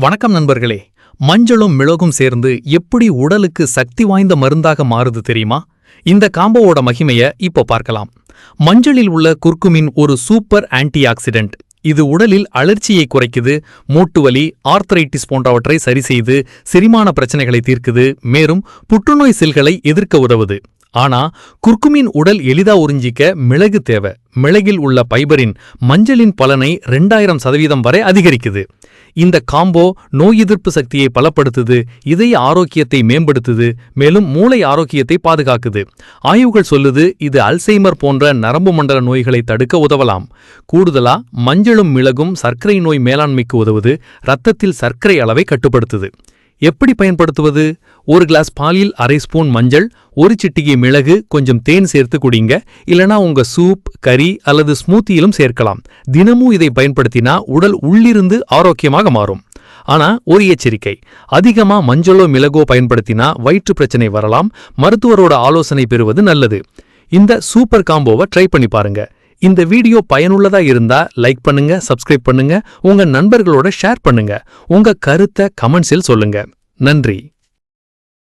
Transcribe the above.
வணக்கம் நண்பர்களே. மஞ்சளும் மிளகும் சேர்ந்து எப்படி உடலுக்கு சக்தி வாய்ந்த மருந்தாக மாறுது தெரியுமா? இந்த காம்போவோட மகிமைய இப்போ பார்க்கலாம். மஞ்சளில் உள்ள குர்குமின் ஒரு சூப்பர் ஆன்டி ஆக்சிடென்ட் இது உடலில் அழற்சியை குறைக்குது மூட்டுவலி ஆர்த்தரைட்டிஸ் போன்றவற்றை சரி செய்து செரிமான பிரச்சனைகளை தீர்க்குது மேலும் புற்றுநோய் செல்களை எதிர்க்க உதவுது. ஆனா குர்குமின் உடல் எளிதா உறிஞ்சிக்க மிளகு தேவை. மிளகில் உள்ள பைபரின் மஞ்சளின் பலனை ரெண்டாயிரம் சதவீதம் வரை அதிகரிக்குது. இந்த காம்போ நோய் எதிர்ப்பு சக்தியை பலப்படுத்துது இதய ஆரோக்கியத்தை மேம்படுத்துது மேலும் மூளை ஆரோக்கியத்தை பாதுகாக்குது. ஆய்வுகள் சொல்லுது இது அல்சைமர் போன்ற நரம்பு மண்டல நோய்களை தடுக்க உதவலாம். கூடுதலா மஞ்சளும் மிளகும் சர்க்கரை நோய் மேலாண்மைக்கு உதவுது ரத்தத்தில் சர்க்கரை அளவை கட்டுப்படுத்துது. எப்படி பயன்படுத்துவது? ஒரு கிளாஸ் பாலில் அரை ஸ்பூன் மஞ்சள் ஒரு சிட்டிகை மிளகு கொஞ்சம் தேன் சேர்த்து குடிங்க. இல்லனா உங்க சூப் கறி அல்லது ஸ்மூத்தியிலும் சேர்க்கலாம். தினமும் இதை பயன்படுத்தினா உடல் உள்ளிருந்து ஆரோக்கியமாக மாறும். ஆனா ஒரு எச்சரிக்கை. அதிகமா மஞ்சளோ மிளகோ பயன்படுத்தினா வயிற்று பிரச்சனை வரலாம். மருத்துவரோட ஆலோசனை பெறுவது நல்லது. இந்த சூப்பர் காம்போவை ட்ரை பண்ணி பாருங்க. இந்த வீடியோ பயனுள்ளதா இருந்தா லைக் பண்ணுங்க சப்ஸ்கிரைப் பண்ணுங்க உங்க நண்பர்களோட ஷேர் பண்ணுங்க. உங்க கருத்தை கமெண்ட்ஸில் சொல்லுங்க. நன்றி.